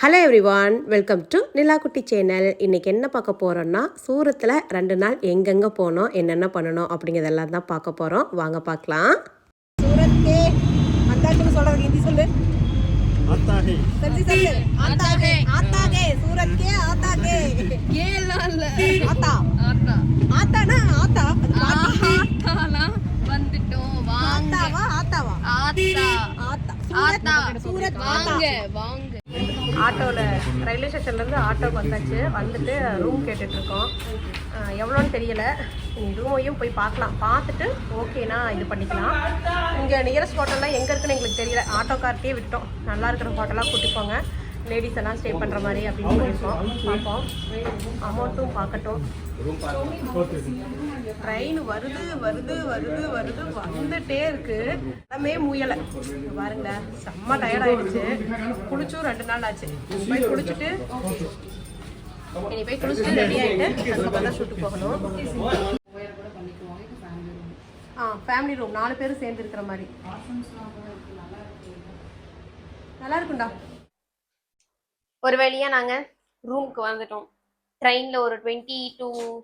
Hello everyone welcome to Nilakutti channel இன்றைக்கி என்ன பார்க்க போகிறோன்னா சூரத்தில் ரெண்டு நாள் எங்கெங்கே போகணும் என்னென்ன பண்ணணும் அப்படிங்கிறதெல்லாம் தான் பார்க்க போகிறோம் வாங்க பார்க்கலாம். சூரத்தே மந்தாக்குன்னு சொல்கிற ஹிந்தி சொல்லு. ஆத்தாகே. சரி சரி ஆத்தாகே ஆத்தாகே ஆத்தா. ஆத்தா. ஆத்தா. ஆத்தானா வந்துட்டோம். ஆத்தாவா ஆத்தாவா? ஆத்தா. ஆத்தா. ஆட்டோவில் ரயில்வே ஸ்டேஷன்லேருந்து ஆட்டோக்கு வந்தாச்சு. வந்துட்டு ரூம் கேட்டுட்ருக்கோம். எவ்வளோன்னு தெரியல. நீ ரூமையும் போய் பார்க்கலாம். பார்த்துட்டு ஓகேனா இது பண்ணிக்கலாம். இங்கே நியரஸ்ட் ஹோட்டல்லாம் எங்கே இருக்குன்னு எங்களுக்கு தெரியல. ஆட்டோக்கார்ட்டே விட்டோம். நல்லா இருக்கிற ஹோட்டலாக கூட்டி போங்க. லேடிஸ் எல்லாம் ஸ்டே பண்ணுற மாதிரி அப்படின்னு சொல்லியிருக்கோம். பார்ப்போம். அமௌண்ட்டும் பார்க்கட்டும். ட்ரெயின் வருது வருது வருது வருது. வந்துட்டே இருக்கு. எல்லாமே முயலை. பாருங்க செம்ம டயர்ட் ஆயிடுச்சு. குளிச்சும் ரெண்டு நாள் ஆச்சு. போய் குளிச்சுட்டு இனி போய் குளிச்சுட்டு ரெடி ஆகிட்டு அதுக்கப்புறம் தான் ஷூட்டு போகணும். ஆ ஃபேமிலி ரூம் நாலு பேரும் சேர்ந்து இருக்கிற மாதிரி. நல்லா இருக்கும்டா. ஒரு வழியா நாங்க ரூமுக்கு வந்துட்டோம். ட்ரெயின்ல ஒரு twenty to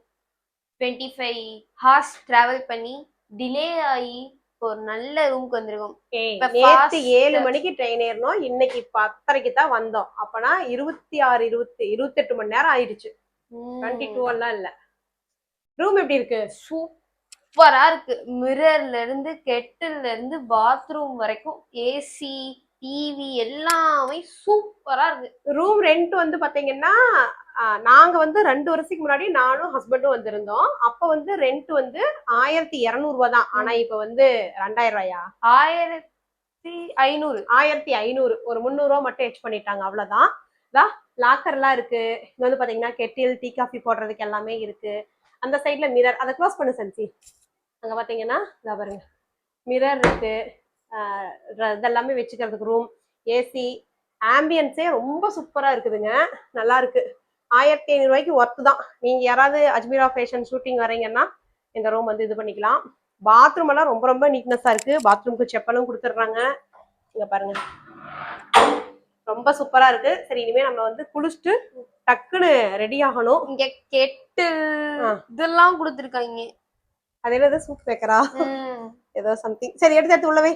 twenty five hours travel பண்ணி டிலே ஆகி ஒரு நல்ல ரூமுக்கு வந்திருக்கோம். fast- ஏழு மணிக்கு ட்ரெயின் ஏறணும் இன்னைக்கு பத்தரைக்கு தான் வந்தோம். அப்பனா இருபத்தி ஆறு இருபத்தி இருபத்தெட்டு மணி நேரம் ஆயிடுச்சு. டுவெண்ட்டி டூ எல்லாம் இல்ல. ரூம் எப்படி இருக்கு? சூப்பரா இருக்கு. மிரர்ல இருந்து கெட்டில்ல இருந்து பாத்ரூம் வரைக்கும் ஏசி டிவி எல்லாமே சூப்பரா இருக்கு. ரூம் ரெண்ட் வந்து பாத்தீங்கன்னா ஆ, நாங்க வந்து ரெண்டு வருஷத்துக்கு முன்னாடி நானும் ஹஸ்பண்டும் வந்திருந்தோம். அப்ப வந்து ரெண்ட் வந்து ஆயிரத்தி இருநூறு ரூபா தான். ஆனா இப்ப வந்து ரெண்டாயிரம் ரூபாயா? ஆயிரத்தி ஐநூறு. ஆயிரத்தி ஐநூறு. ஒரு முந்நூறு ரூபா மட்டும் எச் பண்ணிட்டாங்க. அவ்வளவுதான். லாக்கர்லாம் இருக்கு. இங்க வந்து பாத்தீங்கன்னா கெட்டில் டீ காஃபி போடுறதுக்கு எல்லாமே இருக்கு. அந்த சைட்ல மிரர் அதை க்ளோஸ் பண்ணு சன்சி அங்க பாத்தீங்கன்னா இதா பாருங்க. மிரர் இருக்கு. இதெல்லாமே வச்சுக்கிறதுக்கு ரூம் ஏசி ஆம்பியன்ஸே ரொம்ப சூப்பரா இருக்குதுங்க. நல்லா இருக்கு. ஆயிரத்தி ஐநூறு ரூபாய்க்கு ஒர்த்து தான். நீங்க யாராவது அஜ்மீரா ஃபேஷன் ஷூட்டிங் வரீங்கன்னா இந்த ரூம் வந்து இது பண்ணிக்கலாம். பாத்ரூம் எல்லாம் ரொம்ப ரொம்ப நீட்னஸா இருக்கு. பாத்ரூம்க்கு செப்பலும் கொடுத்துட்றாங்க. இங்க பாருங்க. ரொம்ப சூப்பரா இருக்கு. சரி இனிமே நம்ம வந்து குளிச்சுட்டு டக்குன்னு ரெடி ஆகணும். இங்க கெட்டு. இதெல்லாம் கொடுத்துருக்காங்க. அது என்னது சூப் வைக்கிறா. ஏதோ சம்திங் சரி எடுத்து எடுத்து உள்ளவே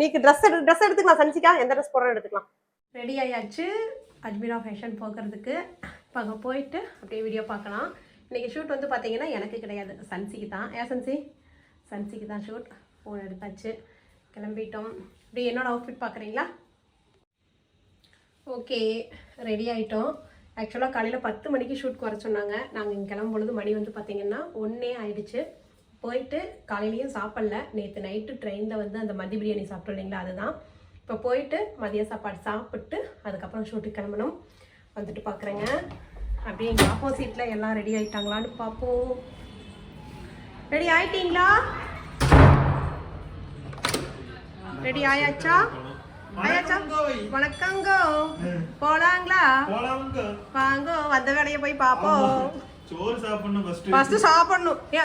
நீக்கு ட்ரெஸ் எடு ட்ரெஸ் எடுத்துக்கலாம் சனிச்சிக்கா எந்த ட்ரெஸ் போடுறோம் எடுத்துக்கலாம். ரெடி ஆயாச்சு. அஜ்மீரா ஃபேஷன் போகிறதுக்கு இப்போ அங்கே போயிட்டு அப்படியே வீடியோ பார்க்கலாம். இன்றைக்கி ஷூட் வந்து பார்த்தீங்கன்னா எனக்கு கிடையாது. சன்சிக்கு தான். ஏன் சன்சி? சன்சிக்கு தான் ஷூட் ஃபோன் எடுத்தாச்சு. கிளம்பிட்டோம். இப்படி என்னோட அவுட்ஃபிட் பார்க்குறீங்களா ஓகே ரெடி ஆகிட்டோம் ஆக்சுவலாக காலையில் பத்து மணிக்கு ஷூட் வர சொன்னாங்க. நாங்கள் இங்கே கிளம்பும் பொழுது மணி வந்து பார்த்தீங்கன்னா ஒன்றே ஆயிடுச்சு. போயிட்டு காலையிலையும் சாப்பிடல. நேற்று நைட்டு ட்ரெயினில் வந்து அந்த மதி பிரியாணி சாப்பிட்டோம் இல்லைங்களா? அதுதான். இப்போ போயிட்டு மதிய சாப்பாடு சாப்பிட்டு அதுக்கப்புறம் ஷூட்டுக்கு கிளம்பணும். வந்துட்டு பார்க்குறேங்க அப்படியே எங்கள் ஆப்போசிட்டில் எல்லாம் ரெடி ஆயிட்டாங்களான்னு பார்ப்போம். ரெடி ஆயிட்டீங்களா? ரெடி ஆயாச்சா? ஆயாச்சா? வணக்கங்க. போலாங்களா? வாங்க வந்த வேலையை போய் பார்ப்போம். ஃபர்ஸ்ட் சாப்பிடணும் ஏ,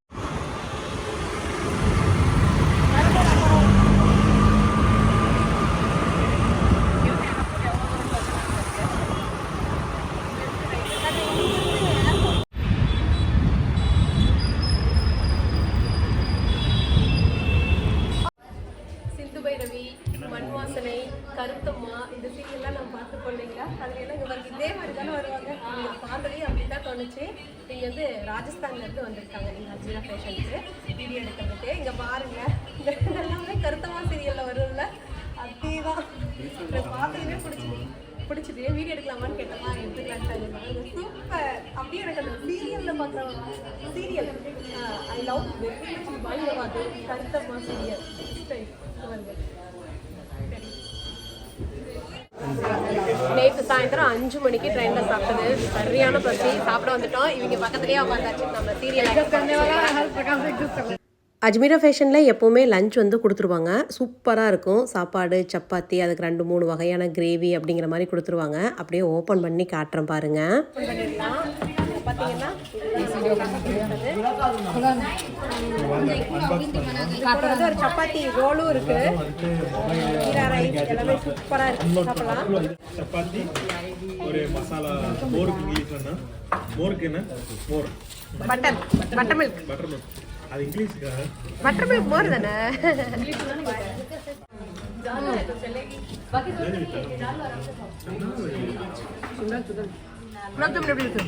சிந்து பைரவி மண் வாசனை கருத்தம்மா இந்த சீரியல்லாம் நம்ம பார்த்து போனீங்களா அதுல எல்லாம் இங்க இதே மாதிரி தானே வருவாங்க. உங்களுக்கு பார்த்ததே அப்படி தான் தோணுச்சு. இங்க வந்து ராஜஸ்தான்ல இருந்து வந்திருக்காங்க நீங்க அர்ஜுனா ஃபேஷனுக்கு வீடியோ எடுக்கிறதுக்கு. இங்க பாருங்க. இந்த எல்லாமே கருத்தமா சீரியல்ல வரும்ல அதேதான் பார்த்ததுமே பிடிச்சி பிடிச்சிது வீடியோ எடுக்கலாமான்னு கேட்டோமா எடுத்துக்கலாம் சூப்பர் அப்படியே எனக்கு அந்த சீரியல்ல பார்க்குற serial I love very much பயங்கரவாது கருத்தமா சீரியல் நேற்று சாயந்தரம் அஞ்சு மணிக்கு ட்ரெயினில் சாப்பிட்டது. சரியான பசி. சாப்பிட வந்துட்டோம். இவங்க பக்கத்துலேயே உட்காந்தாச்சு. நம்ம சீரியல் அஜ்மீரா ஃபேஷனில் எப்போவுமே லஞ்ச் வந்து கொடுத்துருவாங்க. சூப்பராக இருக்கும். சாப்பாடு சப்பாத்தி அதுக்கு ரெண்டு மூணு வகையான கிரேவி அப்படிங்கிற மாதிரி கொடுத்துருவாங்க. அப்படியே ஓப்பன் பண்ணி காட்டுறேன் பாருங்கள் பார்த்தீங்கன்னா அப்புறம் சப்பாத்தி ரோலும் இருக்கு. ரைஸ் எல்லாமே சூப்பரா இருக்கு. சாப்பிடலாம். சப்பாத்தி ஒரு மசாலா மோருக்கு இங்கிலீஷ் என்ன மோருக்கு என்ன? மோர். Butter. Butter milk butter milk அது இங்கிலீஷ்க்காக பட்டர் மில்க் மோர் தானே எப்படி இருக்கு?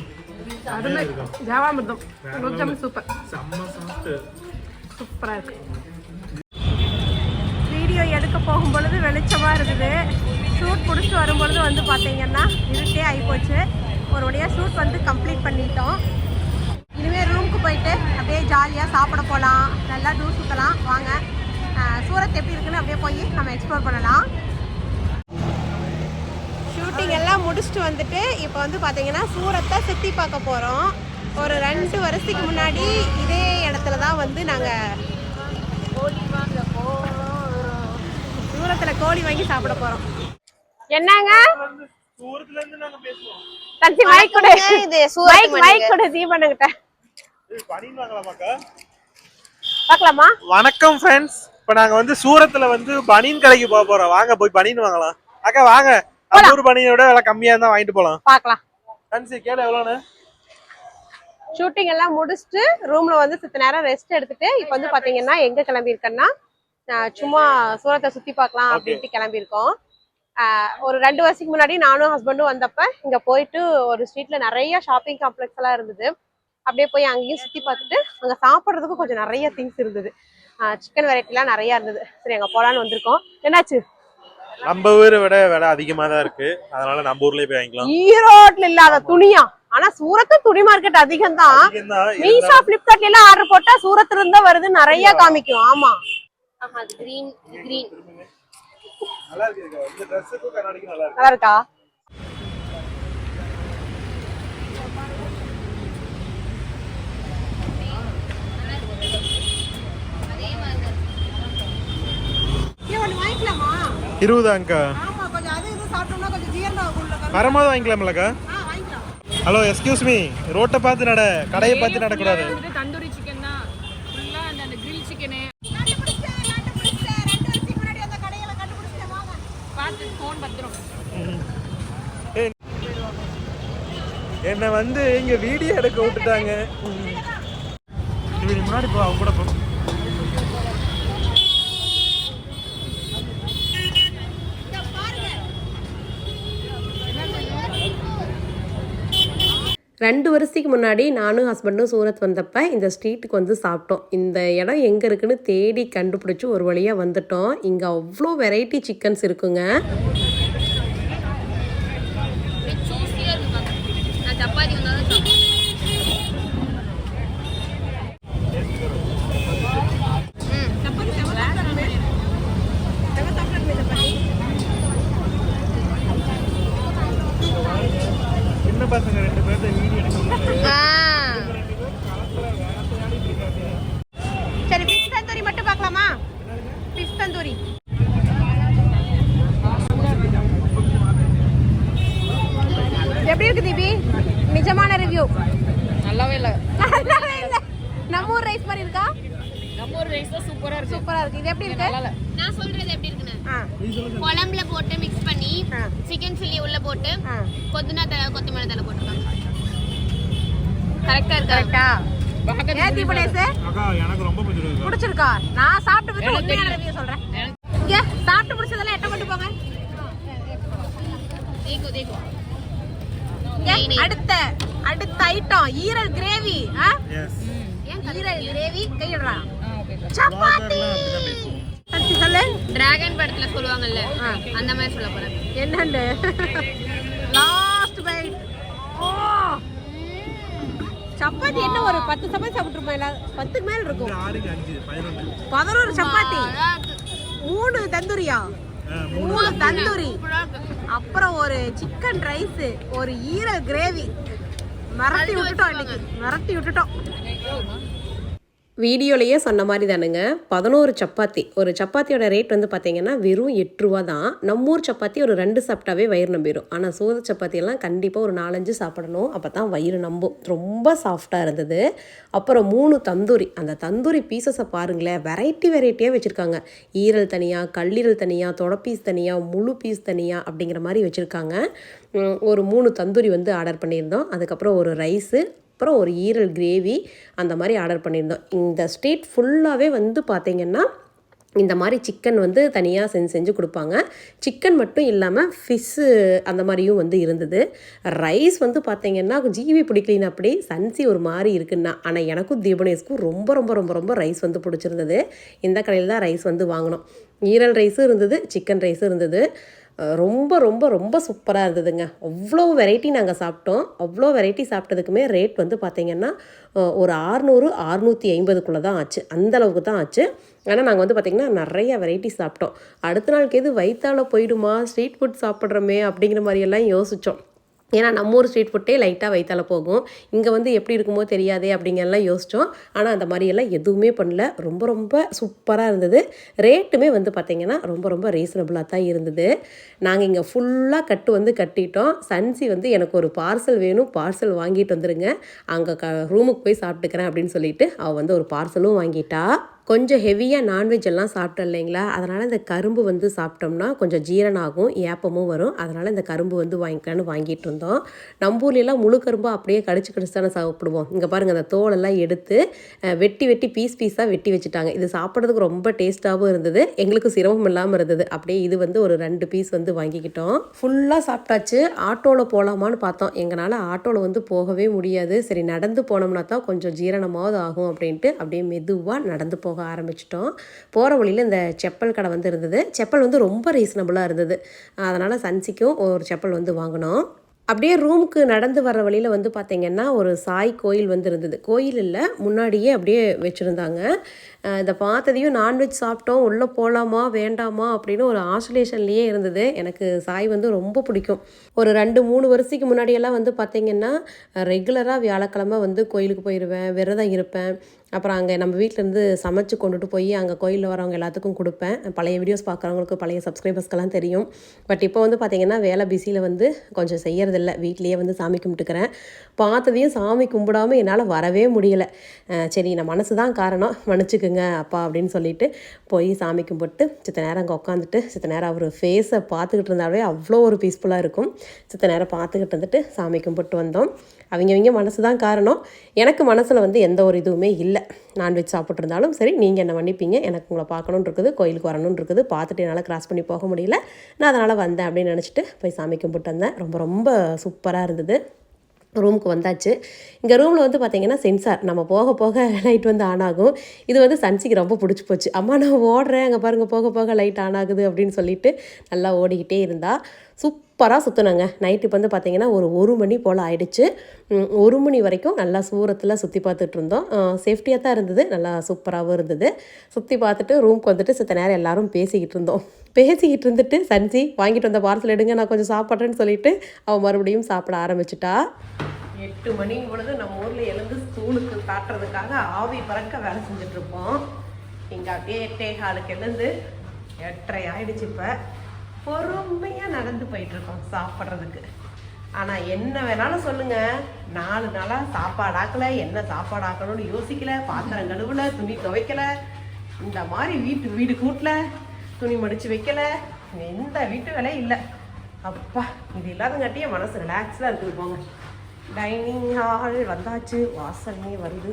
அருமை. ஜாவாமிர்தம் குலாப் ஜாமுன் சூப்பர் செம்ம சாப்பிட்டு சூப்பரா இருக்கு. வீடியோ எடுக்க போகும் பொழுது வெளிச்சமா இருக்குது. ஷூட் முடிச்சுட்டு வரும்பொழுது வந்து பார்த்தீங்கன்னா இருட்டே ஆகிப்போச்சு ஒரு வழியாக ஷூட் வந்து கம்ப்ளீட் பண்ணிட்டோம். இனிமேல் ரூமுக்கு போயிட்டு அப்படியே ஜாலியாக சாப்பிட போகலாம் நல்லா டூர் சுற்றலாம் வாங்க. சூரத் எப்படி இருக்குன்னு அப்படியே போய் நம்ம எக்ஸ்ப்ளோர் பண்ணலாம். ஷூட்டிங் எல்லாம் முடிச்சுட்டு வந்துட்டு இப்போ வந்து பார்த்தீங்கன்னா சூரத்தை சுற்றி பார்க்க போகிறோம் ஒரு ரெண்டு வருஷத்துக்கு முன்னாடி இதே இடத்துல தான் வந்து நாங்கள் போகிறோம் சூரத்தில் கோழி வாங்கி சாப்பிட போகிறோம் என்னங்க? தூரத்துல இருந்து நாங்க பேசுவோம் தச்சி மைக் கொடு இது மைக் மைக் கொடு பார்க்கலாமா? வணக்கம் ஃப்ரெண்ட்ஸ் இப்போ நாங்க வந்து சூரத்துல வந்து பனியன் கடைக்கு போக போறோம். வாங்க போய் பனியன் வாங்கலாம். அக்கா வாங்க. பனியனை விட விலை கம்மியா இருந்தா வாங்கிட்டு போலாம். பார்க்கலாம். ஃபேன்சி கேளு எவ்வளோன்னு? ஷூட்டிங் எல்லாம் முடிச்சுட்டு ரூம்ல வந்து சித்த நேரம் ரெஸ்ட் எடுத்துட்டு இப்போ வந்து பாத்தீங்கன்னா எங்க கிளம்பி இருக்கேன்னா சும்மா சூரத்தை சுத்தி பார்க்கலாம் அப்படின்ட்டு கிளம்பியிருக்கோம். ஆஹ் ஒரு ரெண்டு வருஷத்துக்கு முன்னாடி நானும் ஹஸ்பண்டும் வந்தப்ப இங்க போயிட்டு ஒரு ஸ்ட்ரீட்ல நிறைய ஷாப்பிங் காம்ப்ளெக்ஸ் எல்லாம் இருந்தது. அப்படியே போய் அங்கேயும் சுத்தி பார்த்துட்டு அங்க சாப்பிட்றதுக்கும் கொஞ்சம் நிறைய திங்ஸ் இருந்தது. சிக்கன் வெரைட்டிலாம் நிறைய இருந்தது. சரி அங்க போலான்னு வந்திருக்கோம். என்னாச்சு? நம்ம ஊரை விட விலை அதிகமா தான் இருக்கு. அதனால நம்ம ஊர்லயே போய் வாங்கிக்கலாம். ஈரோட்ல இல்லாத துணியா? ஆனா சூரத்து துணி மார்க்கெட் அதிகம் தான் அதிகம்தான், மீஷோ பிளிப்கார்ட்ல எல்லாம் ஆர்டர் போட்டா சூரத்துல இருந்தா வருது நிறைய காமிக்கும். ஆமா. ஆமா கிரீன் கிரீன் நல்லா இருக்கு இந்த ட்ரெஸ்ஸுக்கும் கண்ணாடிக்கும் நல்லா இருக்கு நல்லா இருக்கா வாங்கிக்கலாமா இருபதாங்கக்கா ஆமா கொஞ்சம் அது இது சாப்பிட்டோம்னா கொஞ்சம் ஜீரணம் ஆகும்ல வரும்போது வாங்கிக்கலாம்லக்கா ஹலோ எஸ்கியூஸ் மீ ரோட்டை பார்த்து நட கடையை பார்த்து நடக்கூடாது. தந்தூரி சிக்கன் தான். ஃபுல்லா அந்த அந்த கிரில் சிக்கனு பார்த்து ஃபோன் பத்திரம். என்னை வந்து இங்க வீடியோ எடுக்க விட்டுட்டாங்க. இப்படி முன்னாடி போ அவங்க கூட போ. ரெண்டு வருஷத்துக்கு முன்னாடி நானும் ஹஸ்பண்டும் சூரத் வந்தப்போ இந்த ஸ்ட்ரீட்டுக்கு வந்து சாப்பிட்டோம். இந்த இடம் எங்கே இருக்குன்னு தேடி கண்டுபிடிச்சி ஒரு வழியாக வந்துட்டோம். இங்கே அவ்வளோ வெரைட்டி சிக்கன்ஸ் இருக்குங்க சூசியா இருக்கு பாக்க. நான் சப்பாத்தி வந்தாலும் சாப்பிடுவேன். சின்ன பசங்க ரெண்டு பேர்த்த வீடியோ எடுக்க சரி ஃபிஷ் தந்தூரி மட்டும் பார்க்கலாமா ஃபிஷ் தந்தூரி எப்படி இருக்கு தீபி நிஜமான ரிவ்யூ நல்லாவே இல்லை நல்லாவே இல்ல நம்ம ஊர் ரைஸ் மாதிரி இருக்கா நம்ம ஒரு ரைஸ் தான் சூப்பரா இருக்கு சூப்பரா இருக்கு இது எப்படி இருக்கு நல்லா இல்ல நான் சொல்றது எப்படி இருக்குன்னு ஆ குழம்புல போட்டு மிக்ஸ் பண்ணி ஆ. சிக்கன் சில்லி உள்ள போட்டு ஆ கொத்துனா தலை கொத்தமல்லி தலை போட்டுருக்காங்க கரெக்டா இருக்கா? கரெக்டா ஏன் தீபனேஷ் அக்கா எனக்கு ரொம்ப பிடிச்சிருக்கு பிடிச்சிருக்கா? நான் சாப்பிட்டு பத்தி உண்மையான. ரிவ்யூ சொல்றேன். இங்க சாப்பிட்டு பிடிச்சதெல்லாம் எட்ட கொண்டு போங்க. தேக்கு தேக்கு. அடுத்த அடுத்த ஐட்டம் ஈரல் கிரேவி ஈரல் கிரேவி கையிடுறா. சப்பாத்தி! சொல்லு. டிராகன் படத்துல சொல்லுவாங்கல்ல அந்த மாதிரி சொல்ல போறேன். என்னண்டு லாஸ்ட் பைட் ஓ சப்பாத்தி என்ன ஒரு பத்து சப்பாத்தி சாப்பிட்டுருப்போம் இல்ல பத்துக்கு மேல இருக்கும். பதினோரு சப்பாத்தி. மூணு தந்தூரியா? மூணு தந்தூரி. அப்புறம் ஒரு சிக்கன் ரைஸ் ஒரு ஈரல் கிரேவி மிரட்டி விட்டுட்டோம் இன்னைக்கு. மிரட்டி விட்டுட்டோம். வீடியோலையே சொன்ன மாதிரி தானுங்க. பதினோரு சப்பாத்தி. ஒரு சப்பாத்தியோட ரேட் வந்து பார்த்தீங்கன்னா வெறும் எட்டு ரூபா தான். நம்ம ஊர் சப்பாத்தி ஒரு ரெண்டு சாப்பிட்டாவே வயிறு நம்பிடும் ஆனால் சோத சப்பாத்தியெல்லாம் கண்டிப்பாக ஒரு நாலஞ்சு சாப்பிடணும். அப்போ தான் வயிறு நம்பும். ரொம்ப சாஃப்டாக இருந்தது. அப்புறம் மூணு தந்தூரி. அந்த தந்தூரி பீசஸை பாருங்களேன். வெரைட்டி வெரைட்டியாக வச்சுருக்காங்க. ஈரல் தனியாக கல்லீரல் தனியாக தொடப்பீஸ் பீஸ் தனியாக முழு பீஸ் தனியாக அப்படிங்கிற மாதிரி வச்சுருக்காங்க. ஒரு மூணு தந்தூரி வந்து ஆர்டர் பண்ணியிருந்தோம். அதுக்கப்புறம் ஒரு ரைஸு அப்புறம் ஒரு ஈரல் கிரேவி அந்த மாதிரி ஆர்டர் பண்ணியிருந்தோம். இந்த ஸ்ட்ரீட் ஃபுல்லாகவே வந்து பார்த்திங்கன்னா இந்த மாதிரி சிக்கன் வந்து தனியாக செஞ்சு செஞ்சு கொடுப்பாங்க. சிக்கன் மட்டும் இல்லாமல் ஃபிஷ்ஷு அந்த மாதிரியும் வந்து இருந்தது. ரைஸ் வந்து பார்த்தீங்கன்னா ஜீவி பிடிக்கலின்னு அப்படி சன்சி ஒரு மாதிரி இருக்குன்னா ஆனால் எனக்கும் தீபனேஷ்க்கும் ரொம்ப ரொம்ப ரொம்ப ரொம்ப ரைஸ் வந்து பிடிச்சிருந்தது. இந்த கடையில் தான் ரைஸ் வந்து வாங்கினோம். ஈரல் ரைஸும் இருந்தது சிக்கன் ரைஸும் இருந்தது. ரொம்ப ரொம்ப ரொம்ப சூப்பராக இருந்ததுங்க. அவ்வளோ வெரைட்டி நாங்கள் சாப்பிட்டோம். அவ்வளோ வெரைட்டி சாப்பிட்டதுக்குமே ரேட் வந்து பார்த்திங்கன்னா ஒரு ஆறுநூறு அறுநூற்றி ஐம்பதுக்குள்ளே தான் ஆச்சு. அந்தளவுக்கு தான் ஆச்சு. ஆனால் நாங்கள் வந்து பார்த்திங்கன்னா நிறைய வெரைட்டி சாப்பிட்டோம். அடுத்த நாளுக்கு எது வயிற்றால போயிடுமா? ஸ்ட்ரீட் ஃபுட் சாப்பிட்றோமே அப்படிங்கிற மாதிரியெல்லாம் யோசித்தோம் ஏன்னா நம்ம ஊர் ஸ்ட்ரீட் ஃபுட்டே லைட்டாக வயிற்றால போகும். இங்கே வந்து எப்படி இருக்குமோ தெரியாதே அப்படிங்கெல்லாம் யோசித்தோம் ஆனால் அந்த மாதிரியெல்லாம் எதுவுமே பண்ணல. ரொம்ப ரொம்ப சூப்பராக இருந்தது. ரேட்டுமே வந்து பார்த்திங்கன்னா ரொம்ப ரொம்ப ரீசனபுளாக தான் இருந்தது. நாங்கள் இங்கே ஃபுல்லாக கட்டு வந்து கட்டிட்டோம். சன்சி வந்து எனக்கு ஒரு பார்சல் வேணும். பார்சல் வாங்கிட்டு வந்துடுங்க அங்கே க ரூமுக்கு போய் சாப்பிட்டுக்கிறேன் அப்படின்னு சொல்லிட்டு அவள் வந்து ஒரு பார்சலும் வாங்கிட்டா. கொஞ்சம் ஹெவியாக நான்வெஜ் எல்லாம் சாப்பிட்டோம் இல்லைங்களா? அதனால் இந்த கரும்பு வந்து சாப்பிட்டோம்னா கொஞ்சம் ஜீரணம் ஆகும் ஏப்பமும் வரும். அதனால் இந்த கரும்பு வந்து வாங்கிக்கலான்னு வாங்கிட்டு இருந்தோம். நம்ம ஊர்லாம் முழு கரும்பு அப்படியே கடிச்சு கடிச்சு தானே சாப்பிடுவோம். இங்கே பாருங்கள் அந்த தோலெல்லாம் எடுத்து வெட்டி வெட்டி பீஸ் பீஸாக வெட்டி வச்சுட்டாங்க. இது சாப்பிட்றதுக்கு ரொம்ப டேஸ்ட்டாகவும் இருந்தது. எங்களுக்கு சிரமம் இல்லாமல் இருந்தது. அப்படியே இது வந்து ஒரு ரெண்டு பீஸ் வந்து வாங்கிக்கிட்டோம். ஃபுல்லாக சாப்பிட்டாச்சு. ஆட்டோவில் போகலாமான்னு பார்த்தோம். எங்களால் ஆட்டோவில் வந்து போகவே முடியாது. சரி நடந்து போனோம்னா தான் கொஞ்சம் ஜீரணமாவது ஆகும் அப்படின்ட்டு அப்படியே மெதுவாக நடந்து போக ஆரம்பிச்சிட்டோம். போகிற வழியில் இந்த செப்பல் கடை வந்து இருந்தது. செப்பல் வந்து ரொம்ப ரீசனபுளாக இருந்தது. அதனால் சன்சிக்கும் ஒரு செப்பல் வந்து வாங்கினோம். அப்படியே ரூமுக்கு நடந்து வர வழியில் வந்து பார்த்திங்கன்னா ஒரு சாய் கோயில் வந்து இருந்தது. கோயில் இல்லை முன்னாடியே அப்படியே வச்சுருந்தாங்க. இதை பார்த்ததையும் நான்வெஜ் சாப்பிட்டோம். உள்ளே போகலாமா வேண்டாமா அப்படின்னு ஒரு ஆசோலேஷன்லேயே இருந்தது. எனக்கு சாய் வந்து ரொம்ப பிடிக்கும். ஒரு ரெண்டு மூணு வருஷத்துக்கு முன்னாடியெல்லாம் வந்து பார்த்திங்கன்னா ரெகுலராக வியாழக்கிழமை வந்து கோயிலுக்கு போயிடுவேன் விரதம் இருப்பேன். அப்புறம் அங்கே நம்ம வீட்டிலேருந்து சமைச்சு கொண்டுட்டு போய் அங்கே கோயிலில் வரவங்க எல்லாத்துக்கும் கொடுப்பேன். பழைய வீடியோஸ் பார்க்குறவங்களுக்கு பழைய சப்ஸ்கிரைபர்ஸ்க்கெல்லாம் தெரியும். பட் இப்போ வந்து பார்த்திங்கன்னா வேலை பிஸியில் வந்து கொஞ்சம் செய்யறதில்ல. வீட்லேயே வந்து சாமி கும்பிட்டுக்கிறேன். பார்த்ததையும் சாமி கும்பிடாம என்னால் வரவே முடியலை. சரி நான் மனசு தான் காரணம். மன்னிச்சுக்குங்க அப்பா அப்படின்னு சொல்லிட்டு போய் சாமி கும்பிட்டு சித்த நேரம் அங்கே உட்காந்துட்டு சித்த நேரம் அவர் ஃபேஸை பார்த்துக்கிட்டு இருந்தாலே அவ்வளோ ஒரு பீஸ்ஃபுல்லாக இருக்கும். சித்த நேரம் பார்த்துக்கிட்டு இருந்துட்டு சாமி கும்பிட்டு வந்தோம். அவங்கவங்க மனசு தான் காரணம். எனக்கு மனசில் வந்து எந்த ஒரு இதுவுமே இல்லை. நான்வெஜ் சாப்பிட்ருந்தாலும் சரி நீங்கள் என்ன மன்னிப்பீங்க. எனக்கு உங்களை பார்க்கணுன்னு இருக்குது கோயிலுக்கு வரணும்னு இருக்குது. பார்த்துட்டு என்னால் கிராஸ் பண்ணி போக முடியல. நான் அதனால் வந்தேன் அப்படின்னு நினச்சிட்டு போய் சாமி கும்பிட்டு வந்தேன். ரொம்ப ரொம்ப சூப்பராக இருந்தது. ரூமுக்கு வந்தாச்சு. இங்கே ரூமில் வந்து பார்த்தீங்கன்னா சென்சார். நம்ம போக போக லைட் வந்து ஆன் ஆகும். இது வந்து சன்சிக்கு ரொம்ப பிடிச்சி போச்சு. அம்மா நான் ஓடுறேன். அங்கே பாருங்கள் போக போக லைட் ஆன் ஆகுது அப்படின்னு சொல்லிட்டு நல்லா ஓடிக்கிட்டே இருந்தா. சூப்பராக சுற்றினாங்க நைட்டு வந்து பார்த்தீங்கன்னா ஒரு ஒரு மணி போல் ஆயிடுச்சு. ஒரு மணி வரைக்கும் நல்லா சூரத்தில் சுற்றி பார்த்துட்டு இருந்தோம். சேஃப்டியாக தான் இருந்தது. நல்லா சூப்பராகவும் இருந்தது. சுற்றி பார்த்துட்டு ரூமுக்கு வந்துட்டு சித்த நேரம் எல்லாரும் பேசிக்கிட்டு இருந்தோம். பேசிக்கிட்டு இருந்துட்டு சன்சி வாங்கிட்டு வந்த பார்சல் எடுங்க நான் கொஞ்சம் சாப்பிட்றேன்னு சொல்லிட்டு அவள் மறுபடியும் சாப்பிட ஆரம்பிச்சிட்டா. எட்டு மணி பொழுது நம்ம ஊரில் எழுந்து ஸ்கூலுக்கு காட்டுறதுக்காக ஆவி பறக்க வேலை செஞ்சுட்ருப்போம் இங்கே அப்படியே எட்டே காலுக்கு எழுந்து எட்டரை ஆயிடுச்சு இப்போ. பொறுமையாக நடந்து போயிட்டுருக்கோம் சாப்பிட்றதுக்கு. ஆனால் என்ன வேணாலும் சொல்லுங்கள் நாலு நாளாக சாப்பாடு ஆக்கல என்ன சாப்பாடு ஆக்கணும்னு யோசிக்கல பாத்திரம் கழுவல துணி துவைக்கல இந்த மாதிரி வீட்டு வீடு கூட்டல துணி மடித்து வைக்கல எந்த வீட்டு வேலையும் இல்லை. அப்பா இது இல்லாதங்காட்டியே மனசு ரிலாக்ஸ்டாக இருக்குது போங்க. டைனிங் ஹால் வந்தாச்சு வாசல்லே வருது.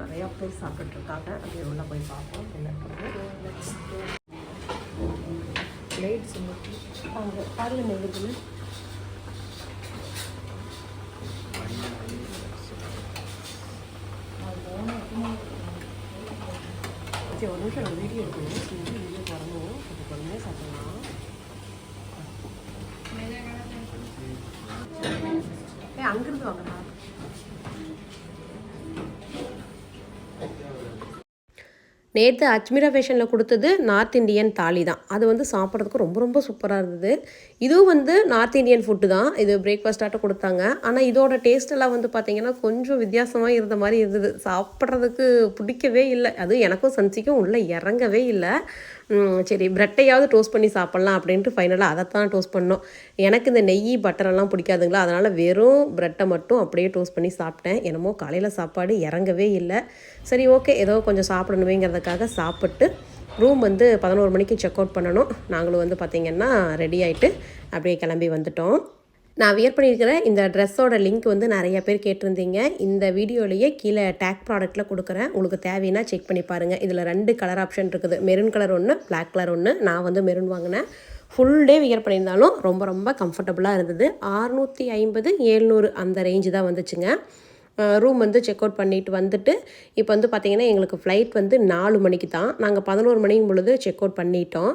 நிறையா பேர் சாப்பிட்ருக்காங்க இருக்காங்க அப்படியே போய் பார்ப்போம். என்ன லைட்ஸ் அங்கே பாருங்க நெல்லுக்குன்னு சரி ஒரு நிமிஷம் நான் வீடியோ எடுக்கணும் செஞ்சு வீடியோ வரணும் கொஞ்சம் பொறுமையாக சாப்பிடலாம். ஏ அங்கிருந்து வாங்கலாம் நேற்று அஜ்மீரா ஃபேஷனில் கொடுத்தது நார்த் இந்தியன் தாலி தான். அது வந்து சாப்பிட்றதுக்கு ரொம்ப ரொம்ப சூப்பராக இருந்தது. இதுவும் வந்து நார்த் இந்தியன் ஃபுட்டு தான். இது பிரேக்ஃபாஸ்ட்டாட்டம் கொடுத்தாங்க. ஆனால் இதோட டேஸ்ட்டெல்லாம் வந்து பார்த்திங்கன்னா கொஞ்சம் வித்தியாசமாக இருந்த மாதிரி இருந்தது. சாப்பிட்றதுக்கு பிடிக்கவே இல்லை. அது எனக்கும் சன்சிக்கும் உள்ளே இறங்கவே இல்லை. சரி ப்ரெட்டையாவது டோஸ்ட் பண்ணி சாப்பிட்லாம் அப்படின்ட்டு ஃபைனலாக அதைத்தான் டோஸ்ட் பண்ணோம். எனக்கு இந்த நெய் பட்டரெல்லாம் பிடிக்காதுங்களா? அதனால் வெறும் ப்ரெட்டை மட்டும் அப்படியே டோஸ்ட் பண்ணி சாப்பிட்டேன். என்னமோ காலையில் சாப்பாடு இறங்கவே இல்லை. சரி ஓகே ஏதோ கொஞ்சம் சாப்பிடணுமேங்கிறதுக்காக சாப்பிட்டு ரூம் வந்து பதினோரு மணிக்கு செக் அவுட் பண்ணணும். நாங்களும் வந்து பார்த்திங்கன்னா ரெடி ஆகிட்டு அப்படியே கிளம்பி வந்துட்டோம். நான் வியர் பண்ணியிருக்கிற இந்த ட்ரெஸ்ஸோட லிங்க் வந்து நிறைய பேர் கேட்டிருந்தீங்க. இந்த வீடியோலேயே கீழே டேக் ப்ராடக்ட்டில் கொடுக்குறேன். உங்களுக்கு தேவைன்னா செக் பண்ணி பாருங்கள் இதில் ரெண்டு கலர் ஆப்ஷன் இருக்குது. மெரூன் கலர் ஒன்று பிளாக் கலர் ஒன்று நான் வந்து மெரூன் வாங்கினேன். ஃபுல் டே வியர் பண்ணியிருந்தாலும் ரொம்ப ரொம்ப கம்ஃபர்டபுளாக இருந்தது. அறுநூற்றி ஐம்பது ஏழ்நூறு அந்த ரேஞ்சு தான் வந்துச்சுங்க. ரூம் வந்து செக் அவுட் பண்ணிட்டு வந்துட்டு இப்போ வந்து பார்த்திங்கன்னா எங்களுக்கு ஃப்ளைட் வந்து நாலு மணிக்கு தான். நாங்கள் பதினோரு மணிக்கும் பொழுது செக் அவுட் பண்ணிட்டோம்.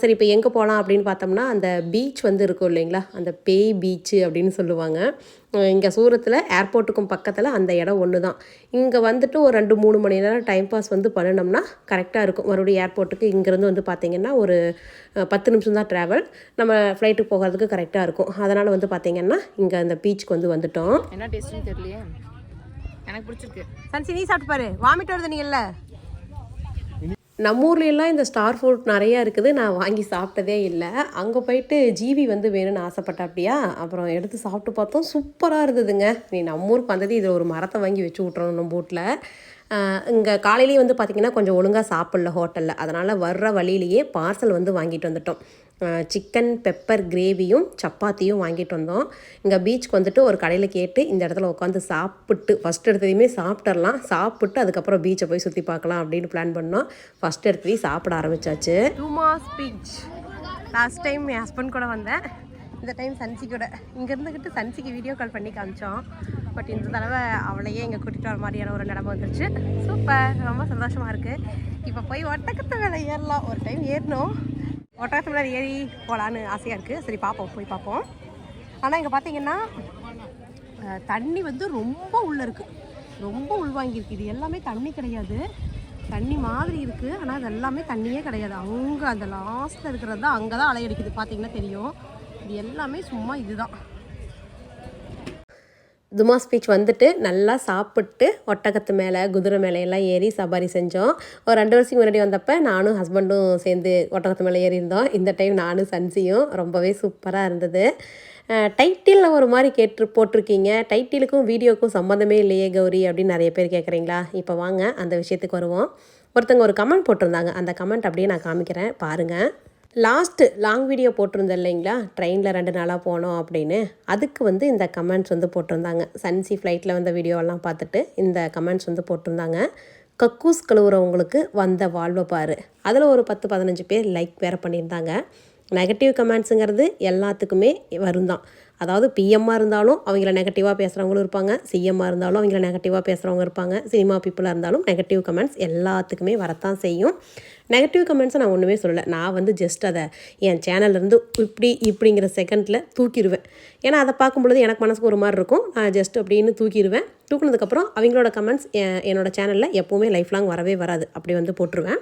சரி இப்போ எங்கே போகலாம் அப்படின்னு பார்த்தோம்னா அந்த பீச் வந்து இருக்கும் இல்லைங்களா? அந்த பேய் பீச்சு அப்படின்னு சொல்லுவாங்க. இங்கே சூரத்தில் ஏர்போர்ட்டுக்கும் பக்கத்தில் அந்த இடம் ஒன்று தான் இங்கே வந்துட்டு ஒரு ரெண்டு மூணு மணி நேரம் டைம் பாஸ் வந்து பண்ணினோம்னா கரெக்டாக இருக்கும். மறுபடியும் ஏர்போர்ட்டுக்கு இங்கேருந்து வந்து பார்த்திங்கன்னா ஒரு பத்து நிமிஷம் தான் ட்ராவல் நம்ம ஃப்ளைட்டுக்கு போகிறதுக்கு கரெக்டாக இருக்கும். அதனால் வந்து பார்த்திங்கன்னா இங்கே அந்த பீச்சுக்கு வந்து வந்துட்டோம். என்ன டேஸ்ட்னு தெரியலையே. எனக்கு பிடிச்சிருக்கு. சன்சி நீ சாப்பிட்டு பாரு. வாமிட் வருது நீ இல்லை. நம்ம ஊர்ல இந்த ஸ்டார் ஃப்ரூட் நிறையா இருக்குது. நான் வாங்கி சாப்பிட்டதே இல்லை. அங்கே போயிட்டு ஜீவி வந்து வேணும்னு ஆசைப்பட்டா அப்படியா? அப்புறம் எடுத்து சாப்பிட்டு பார்த்தோம். சூப்பராக இருந்ததுங்க. நீ நம்ம ஊருக்கு வந்தது இதில் ஒரு மரத்தை வாங்கி வச்சு விட்றணும் நம்ம வீட்டில் இங்கே காலையிலேயே வந்து பார்த்திங்கன்னா கொஞ்சம் ஒழுங்காக சாப்பிட்ல ஹோட்டலில் அதனால் வர்ற வழியிலேயே பார்சல் வந்து வாங்கிட்டு வந்துட்டோம். சிக்கன் பெப்பர் கிரேவியும் சப்பாத்தியும் வாங்கிட்டு வந்தோம். இங்கே பீச்சுக்கு வந்துட்டு ஒரு கடையில் கேட்டு இந்த இடத்துல உட்காந்து சாப்பிட்டு ஃபஸ்ட் எடுத்ததையுமே சாப்பிட்றலாம் சாப்பிட்டு அதுக்கப்புறம் பீச்சை போய் சுற்றி பார்க்கலாம் அப்படின்னு பிளான் பண்ணோம். ஃபஸ்ட் எடுத்ததையும் சாப்பிட ஆரம்பிச்சாச்சு. டூமாஸ் பீச் லாஸ்ட் டைம் என் ஹஸ்பண்ட் கூட வந்தேன். இந்த டைம் சன்சி கூட. இங்கே இருந்துக்கிட்டு சன்சிக்கு வீடியோ கால் பண்ணி காமிச்சோம். பட் இந்த தடவை அவளையே இங்கே கூட்டிகிட்டு வர மாதிரியான ஒரு நிலமை வந்துருச்சு. சூப்பர் ரொம்ப சந்தோஷமாக இருக்குது இப்போ போய் ஒட்டக்கத்து வேலை ஏறலாம். ஒரு டைம் ஏறணும். ஒட்டகத்து ஏறி போகலான்னு ஆசையாக இருக்குது சரி பார்ப்போம் போய் பார்ப்போம் ஆனால் இங்கே பார்த்தீங்கன்னா தண்ணி வந்து ரொம்ப உள்ளே இருக்குது ரொம்ப உள்வாங்கியிருக்கு. இது எல்லாமே தண்ணி கிடையாது. தண்ணி மாதிரி இருக்குது ஆனால் அது எல்லாமே தண்ணியே கிடையாது. அங்கே அந்த லாஸ்ட்டில் இருக்கிறது தான் அங்கே தான் அலையடிக்குது பார்த்தீங்கன்னா தெரியும். இது எல்லாமே சும்மா இதுதான். துமா ஸ்பீச் வந்துட்டு நல்லா சாப்பிட்டு ஒட்டகத்து மேலே குதிரை மேலே எல்லாம் ஏறி சவாரி செஞ்சோம். ஒரு ரெண்டு வருஷத்துக்கு முன்னாடி வந்தப்போ நானும் ஹஸ்பண்டும் சேர்ந்து ஒட்டகத்து மேலே ஏறி இருந்தோம். இந்த டைம் நானும் சன்சியும் ரொம்பவே சூப்பராக இருந்தது. டைட்டிலில் ஒரு மாதிரி கேட்டு போட்டிருக்கீங்க. டைட்டிலுக்கும் வீடியோக்கும் சம்மந்தமே இல்லையே கௌரி அப்படின்னு நிறைய பேர் கேட்குறீங்களா இப்போ வாங்க அந்த விஷயத்துக்கு வருவோம். ஒருத்தங்க ஒரு கமெண்ட் போட்டிருந்தாங்க. அந்த கமெண்ட் அப்படியே நான் காமிக்கிறேன். பாருங்கள் லாஸ்ட்டு லாங் வீடியோ போட்டிருந்தேன் இல்லைங்களா? ட்ரெயினில் ரெண்டு நாளாக போனோம் அப்படின்னு. அதுக்கு வந்து இந்த கமெண்ட்ஸ் வந்து போட்டிருந்தாங்க. சன்சி ஃப்ளைட்டில் வந்த வீடியோவெல்லாம் பார்த்துட்டு இந்த கமெண்ட்ஸ் வந்து போட்டிருந்தாங்க. கக்கூஸ் கழுவுறவங்களுக்கு வந்த வாழ்வை பாரு. அதில் ஒரு பத்து பதினஞ்சு பேர் லைக் வேறு பண்ணியிருந்தாங்க. நெகட்டிவ் கமெண்ட்ஸுங்கிறது எல்லாத்துக்குமே வரும் தான் அதாவது பிஎம்மாக இருந்தாலும் அவங்கள நெகட்டிவாக பேசுகிறவங்களும் இருப்பாங்க. சிஎம்மாக இருந்தாலும் அவங்கள நெகட்டிவாக பேசுகிறவங்க இருப்பாங்க. சினிமா பீப்புளாக இருந்தாலும் நெகட்டிவ் கமெண்ட்ஸ் எல்லாத்துக்குமே வரத்தான் செய்யும். நெகட்டிவ் கமெண்ட்ஸை நான் ஒன்றுமே சொல்லலை. நான் வந்து ஜஸ்ட் அதை என் சேனல்லேருந்து இப்படி இப்படிங்கிற செகண்டில் தூக்கிடுவேன். ஏன்னா அதை பார்க்கும்பொழுது எனக்கு மனசுக்கு ஒரு மாதிரி இருக்கும். நான் ஜஸ்ட் அப்படின்னு தூக்கிடுவேன். தூக்குனதுக்கப்புறம் அவங்களோட கமெண்ட்ஸ் என்னோட சேனலில் எப்போவுமே லைஃப் லாங் வரவே வராது. அப்படி வந்து போட்டுருவேன்.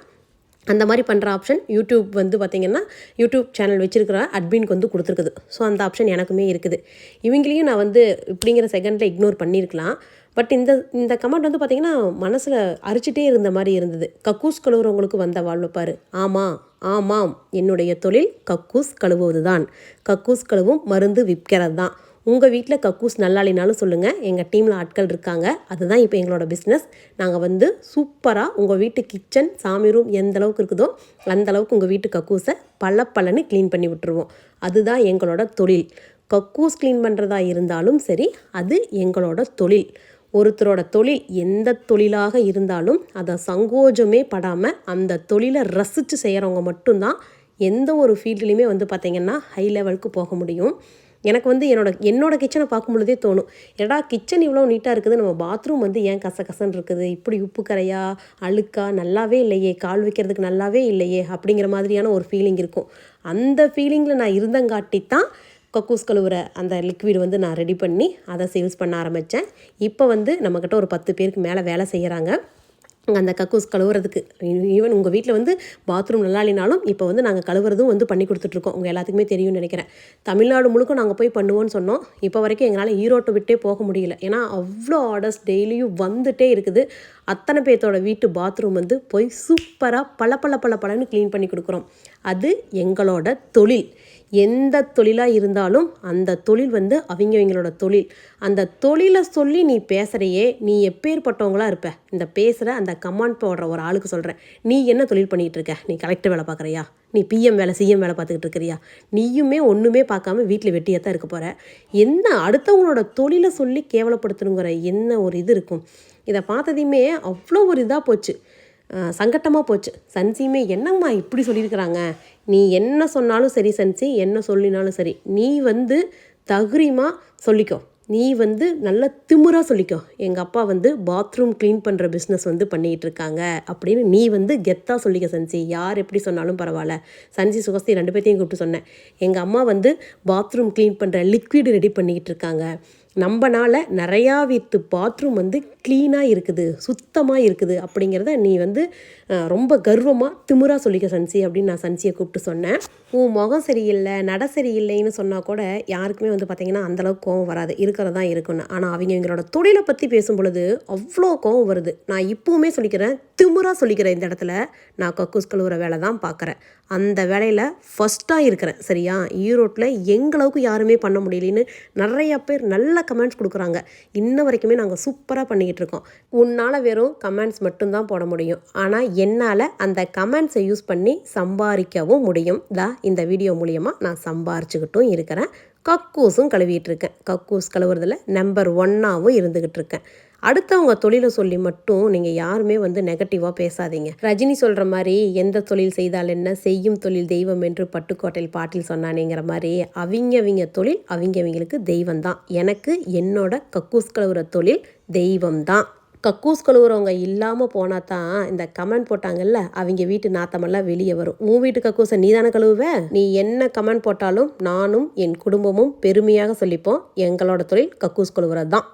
அந்த மாதிரி பண்ணுற ஆப்ஷன் யூடியூப் வந்து பார்த்திங்கன்னா யூடியூப் சேனல் வச்சுருக்கிற அட்மின்க்கு வந்து கொடுத்துருக்குது. ஸோ அந்த ஆப்ஷன் எனக்குமே இருக்குது. இவங்களையும் நான் வந்து இப்படிங்கிற செகண்டில் இக்னோர் பண்ணியிருக்கலாம் பட் இந்த இந்த கமெண்ட் வந்து பார்த்திங்கன்னா மனசில் அரிச்சிட்டே இருந்த மாதிரி இருந்தது. கக்கூஸ் கழுவுறவங்களுக்கு வந்த வாழ்வப்பார் ஆமாம் ஆமாம். என்னுடைய தொழில் கக்கூஸ் கழுவுவது தான் கக்கூஸ் கழுவும் மருந்து விற்கிறது தான் உங்கள் வீட்டில் கக்கூஸ் நல்லாலினாலும் சொல்லுங்கள் எங்கள் டீமில் ஆட்கள் இருக்காங்க. அதுதான் இப்போ எங்களோட பிஸ்னஸ் நாங்கள் வந்து சூப்பராக உங்கள் வீட்டு கிச்சன் சாமி ரூம் எந்த அளவுக்கு இருக்குதோ அந்த அளவுக்கு உங்கள் வீட்டு கக்கூஸை பல பலன்னு க்ளீன் பண்ணி விட்டுருவோம். அதுதான் எங்களோட தொழில். கக்கூஸ் க்ளீன் பண்ணுறதா இருந்தாலும் சரி அது எங்களோட தொழில். ஒருத்தரோட தொழில் எந்த தொழிலாக இருந்தாலும் அதை சங்கோஜமே படாமல் அந்த தொழிலை ரசித்து செய்கிறவங்க மட்டும்தான் எந்த ஒரு ஃபீல்ட்லேயுமே வந்து பார்த்திங்கன்னா ஹை லெவலுக்கு போக முடியும். எனக்கு வந்து என்னோட என்னோட கிச்சனை பார்க்கும் பொழுதே தோணும் ஏடா கிச்சன் இவ்வளோ நீட்டாக இருக்குது. நம்ம பாத்ரூம் வந்து ஏன் கசகசன்னு இருக்குது? இப்படி உப்பு கரையா அழுக்கா? நல்லாவே இல்லையே. கால் வைக்கிறதுக்கு நல்லாவே இல்லையே. அப்படிங்கிற மாதிரியான ஒரு ஃபீலிங் இருக்கும். அந்த ஃபீலிங்கில் நான் இருந்தங்காட்டி தான் கக்கூஸ் கழுவுற அந்த லிக்விட் வந்து நான் ரெடி பண்ணி அதை சேல்ஸ் பண்ண ஆரம்பித்தேன் இப்போ வந்து நம்மக்கிட்ட ஒரு பத்து பேருக்கு மேலே வேலை செய்கிறாங்க அங்கே அந்த கக்கூஸ் கழுவுறதுக்கு. ஈவன் உங்கள் வீட்டில் வந்து பாத்ரூம் நல்லா இல்லைனாலும் இப்போ வந்து நாங்கள் கழுவுறதும் வந்து பண்ணி கொடுத்துட்ருக்கோம். உங்கள் எல்லாத்துக்குமே தெரியும்னு நினைக்கிறேன். தமிழ்நாடு முழுக்க நாங்கள் போய் பண்ணுவோன்னு சொன்னோம். இப்போ வரைக்கும் எங்களால் ஈரோட்டை விட்டே போக முடியல. ஏன்னா அவ்வளோ ஆர்டர்ஸ் டெய்லியும் வந்துட்டே இருக்குது. அத்தனை பேர்த்தோட வீட்டு பாத்ரூம் வந்து போய் சூப்பராக பல பல பல பலன்னு க்ளீன் பண்ணி கொடுக்குறோம். அது எங்களோட தொழில். எந்த தொழிலாக இருந்தாலும் அந்த தொழில் வந்து அவங்கவங்களோட தொழில். அந்த தொழிலை சொல்லி நீ பேசுகிறையே நீ எப்பேற்பட்டவங்களாக இருப்ப? இந்த பேசுகிற அந்த கமாண்ட் போடுற ஒரு ஆளுக்கு சொல்கிறேன் நீ என்ன தொழில் பண்ணிகிட்டு இருக்க? நீ கலெக்டர் வேலை பார்க்குறியா? நீ பிஎம் வேலை சிஎம் வேலை பார்த்துக்கிட்டு இருக்கிறியா? நீயுமே ஒன்றுமே பார்க்காம வீட்டில் வெட்டியாக தான் இருக்க போகிற என்ன அடுத்தவங்களோட தொழிலை சொல்லி கேவலப்படுத்தணுங்கிற என்ன ஒரு இது இருக்கும்? இதை பார்த்ததையுமே அவ்வளோ ஒரு இதாக போச்சு. சங்கட்டமாக போச்சு. சன்சியுமே என்னம்மா இப்படி சொல்லியிருக்கிறாங்க? நீ என்ன சொன்னாலும் சரி சன்சி என்ன சொல்லினாலும் சரி நீ வந்து தகுரியமாக சொல்லிக்கோ. நீ வந்து நல்ல திமுறாக சொல்லிக்கோ. எங்கள் அப்பா வந்து பாத்ரூம் க்ளீன் பண்ணுற பிஸ்னஸ் வந்து பண்ணிகிட்டு இருக்காங்க அப்படின்னு நீ வந்து கெத்தாக சொல்லிக்க சன்சி. யார் எப்படி சொன்னாலும் பரவாயில்ல. சன்சி சுகஸ்தி ரெண்டு பேர்த்தையும் கூப்பிட்டு சொன்னேன். எங்கள் அம்மா வந்து பாத்ரூம் க்ளீன் பண்ணுற லிக்விட் ரெடி பண்ணிக்கிட்டு இருக்காங்க. நம்மனால் நிறையா வீட்டு பாத்ரூம் வந்து க்ளீனாக இருக்குது சுத்தமாக இருக்குது அப்படிங்கிறத நீ வந்து ரொம்ப கர்வமாக திமிரா சொல்லிக்க சன்சி அப்படின்னு நான் சன்சியை கூப்பிட்டு சொன்னேன். உன் முகம் சரியில்லை நட சரியில்லைன்னு சொன்னால் கூட யாருக்குமே வந்து பார்த்திங்கன்னா அந்தளவுக்கு கோவம் வராது. இருக்கிறதா இருக்குன்னு ஆனால் அவங்க எங்களோட தொழிலை பற்றி பேசும் பொழுது அவ்வளோ கோவம் வருது. நான் இப்போவுமே சொல்லிக்கிறேன் திமுறா சொல்லிக்கிறேன் இந்த இடத்துல நான் கக்கூஸ் கழுவுற வேலை தான் பார்க்குறேன் அந்த வேலையில் ஃபஸ்ட்டாக இருக்கிறேன் சரியா? ஈரோட்டில் எங்களவுக்கு யாருமே பண்ண முடியலன்னு நிறைய பேர் நல்ல கமெண்ட்ஸ் கொடுக்குறாங்க. இன்ன வரைக்குமே நாங்கள் சூப்பராக பண்ணிக்கிட்டு இருக்கோம். உன்னால் வெறும் கமெண்ட்ஸ் மட்டும்தான் போட முடியும். ஆனால் என்னால் அந்த கமெண்ட்ஸை யூஸ் பண்ணி சம்பாதிக்கவும் முடியும். தான் இந்த வீடியோ மூலியமாக நான் சம்பாரிச்சுக்கிட்டும் இருக்கிறேன். கக்கூஸும் கழுவிட்டு இருக்கேன். கக்கூஸ் கழுவுறதுல நம்பர் ஒன்னாகவும் இருந்துக்கிட்டு இருக்கேன். அடுத்தவங்க தொழிலை சொல்லி மட்டும் நீங்கள் யாருமே வந்து நெகட்டிவாக பேசாதீங்க. ரஜினி சொல்கிற மாதிரி எந்த தொழில் செய்தால் என்ன? செய்யும் தொழில் தெய்வம் என்று பட்டுக்கோட்டையில் பாட்டில் சொன்னானேங்கிற மாதிரி அவங்கவிங்க தொழில் அவங்கவிங்களுக்கு தெய்வம் தான் எனக்கு என்னோட கக்கூஸ் கழுவுற தொழில் தெய்வம் தான் கக்கூஸ் கழுவுறவங்க இல்லாமல் போனால் தான் இந்த கமெண்ட் போட்டாங்கல்ல அவங்க வீட்டு நாத்தமெல்லாம் வெளியே வரும். உன் வீட்டு கக்கூஸை நீ தானே கழுவுவ? நீ என்ன கமெண்ட் போட்டாலும் நானும் என் குடும்பமும் பெருமையாக சொல்லிப்போம். எங்களோட தொழில் கக்கூஸ் கழுவுறது தான்